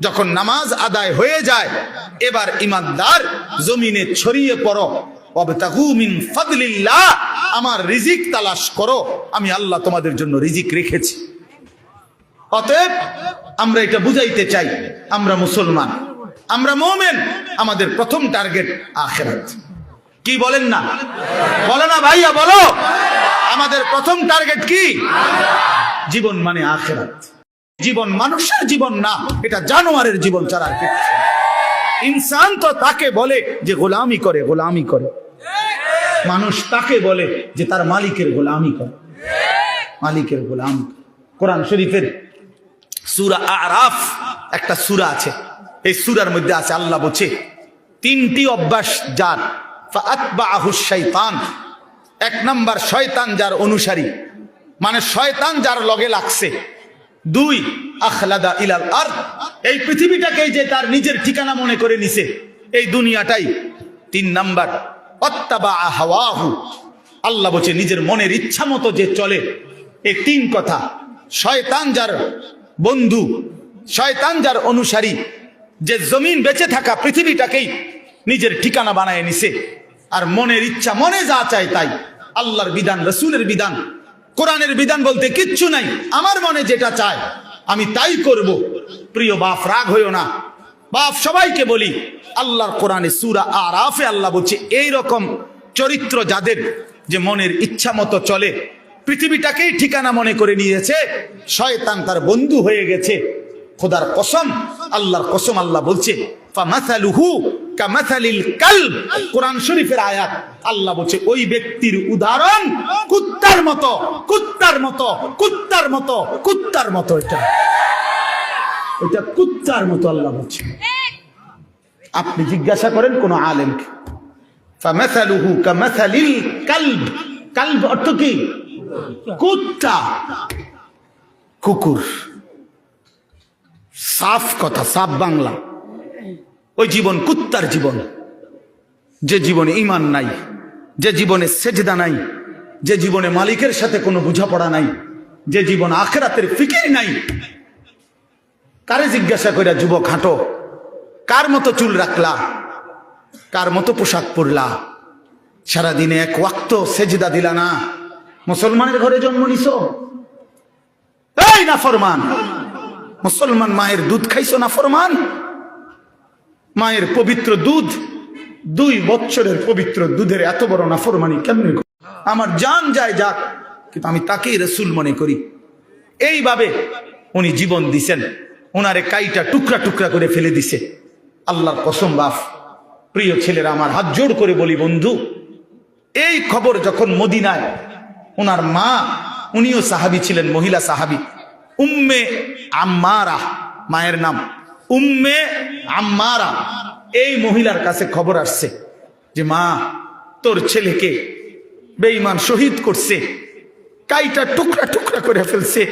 যখন নামাজ আদায় হয়ে যায়, এবার ইমানদার জমিনে ছড়িয়ে পড়ো। আমার রিজিক তালাশ করো। আমি আল্লাহ তোমাদের জন্য রিজিক রেখেছি। অতএব আমরা এটা বুঝাইতে চাই, আমরা মুসলমান, আমরা মোমেন, আমাদের প্রথম টার্গেট আখেরাত। কি বলেন না? বলো না ভাইয়া, বলো। আমাদের প্রথম টার্গেট কি? জীবন মানে আখেরাত। জীবন মানুষের জীবন না, এটা জানোয়ারের জীবন ছাড়া ইনসান তো তাকে বলে যে গোলামি করে গোলামি করে। মানুষ তাকে বলে যে তার মালিকের গোলামি করে। মালিকের গোলাম কোরআন শরীফের সুরা আরাফ একটা সুরা আছে। এই সুরার মধ্যে আছে, আল্লাহ বলছে, তিনটি অভ্যাস যার। ফাআতবাআহু শাইতান এক নাম্বার শয়তান যার অনুসারী। মানে শয়তান যার লগে লাগছে। দুই, আখলাদা ইলাল আর এই পৃথিবীটাকেই যে তার নিজের ঠিকানা মনে করে নিছে, এই দুনিয়াটাই। তিন নাম্বার অত্তাবা হাওয়াহু। আল্লাহ বলছে, নিজের মনের ইচ্ছা মতো যে চলে এই তিন কথা। শয়তান যার বন্ধু, শয়তান যার অনুসারী, যে জমিন বেঁচে থাকা পৃথিবীটাকেই নিজের ঠিকানা বানায় নিছে। আর মনের ইচ্ছা মনে যা চায় তাই। আল্লাহর বিধান, রসুলের বিধান কোরআনের বিধান বলতে কিচ্ছু নাই। আমার মনে যেটা চায়, আমি তাই করব। প্রিয় বাপ, রাগ হইও না। বাপ, সবাইকে বলি, আল্লাহর কোরআনে সুরা আরাফে আল্লাহ বলছে এই রকম চরিত্র যাদের যে মনের ইচ্ছা মতো চলে, পৃথিবীটাকেই ঠিকানা মনে করে নিয়েছে, শয়তান তার বন্ধু হয়ে গেছে। খোদার কসম, আল্লাহর কসম আল্লাহ বলছে কোরআন শরীফের আয়াত, আল্লাহ বলছে, ওই ব্যক্তির উদাহরণ মতো, কুত্তার মতো কুত্তার মতো কুত্তার মতো এটা। এটা কুত্তার মতো আল্লাহ বলছে। আপনি জিজ্ঞাসা করেন কোন আলেমকে। কালব। কালব অর্থ কি? কুত্তা। কুকুর। সাফ কথা, সাফ বাংলা। ওই জীবন কুত্তার জীবন। যে জীবনে ইমান নাই, যে জীবনে সেজদা নাই যে জীবনে মালিকের সাথে কোনো বোঝাপড়া নাই, যে জীবন আখরাতের ফিকির নাই, কারে জিজ্ঞাসা করিয়া যুবক হাঁটো, কার মতো চুল রাখলা, কার মতো পোশাক পরলা, সারাদিনে এক ওয়াক্ত সেজদা দিলা না, মুসলমানের ঘরে জন্ম নিছ? এই না ফরমান মুসলমান মায়ের দুধ খাইছো না ফরমান মায়ের পবিত্র দুধ, দুই বছরের পবিত্র দুধের এত বড় নাফরমানি কেমনি আমার জান যায় যাক, কিন্তু আমি তাকেই রসুল মনে করি। এইভাবে উনি জীবন দিছেন। ওনারে কাইটা টুকরা টুকরা করে ফেলে দিছে। আল্লাহর কসম বাফ। প্রিয় ছেলেরা, আমার হাত জোড় করে বলি বন্ধু, এই খবর যখন মদিনায় ওনার মা, উনিও সাহাবি ছিলেন, মহিলা সাহাবি, উম্মে আম্মারা, মায়ের নাম, উম্মে আম্মারা, এই মহিলার কাছে খবর আসছে যে, মা, তোর ছেলেকে বেঈমান শহীদ করছে। কাইটা টুকরা টুকরা করে ফেলছে।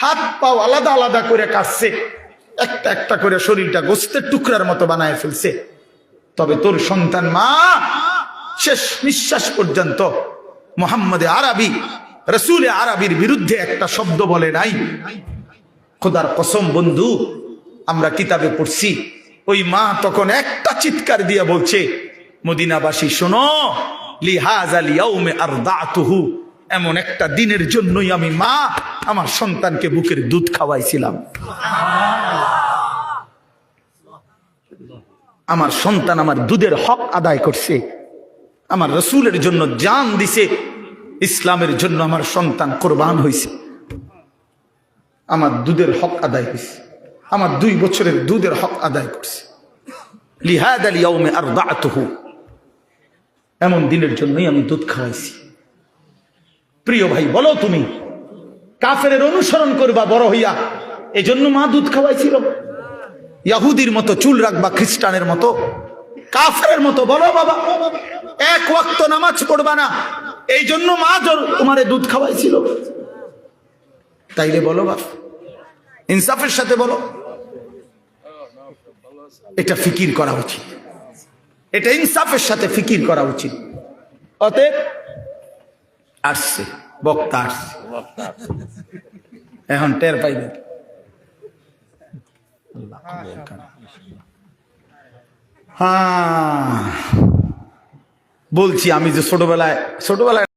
হাত পাও আলাদা আলাদা করে কাটছে। একটা একটা করে শরীরটা গোস্তের টুকরার মতো বানায় ফেলছে। তবে তোর সন্তান মা, শেষ নিঃশ্বাস পর্যন্ত মোহাম্মদে আরবি, রসুলে আরবির বিরুদ্ধে একটা শব্দ বলে নাই। খোদার কসম বন্ধু, আমরা কিতাবে পড়ছি, ওই মা তখন একটা চিৎকার দিয়ে বলছে, মদিনাবাসী শোনো এমন একটা দিনের জন্যই আমি মা আমার সন্তানকে বুকের দুধ খাওয়াইছিলাম। আমার সন্তান আমার দুধের হক আদায় করছে। আমার রসুলের জন্য জান দিছে। ইসলামের জন্য আমার সন্তান কোরবান হয়েছে আমার দুধের হক আদায় হয়েছে আমার দুই বছরের দুধের হক আদায় করছে। লিহাদ আল ইয়াউমে আর দাতুহু এমন দিনের জন্যই আমি দুধ খাওয়াইছি। প্রিয় ভাই, বলো তুমি কাফের অনুসরণ করবা বড় হইয়া, এজন্য মা দুধ খাওয়াইছিল। ইয়াহুদির মতো চুল রাখবা খ্রিস্টানের মতো কাফের মতো, বলো বাবা, এক ওয়াক্ত নামাজ পড়বা না এই জন্য মা তোমারে দুধ খাওয়াইছিল। তাইলে বলো বাপ, ইনসাফের সাথে বলো, এটা ফিকির করা উচিত। এটা ইনসাফের সাথে ফিকির করা উচিত। অতএব আসছে, বক্তা আসছে। এখন টের পাইবে হ্যাঁ বলছি আমি যে ছোটবেলায় ছোটবেলায়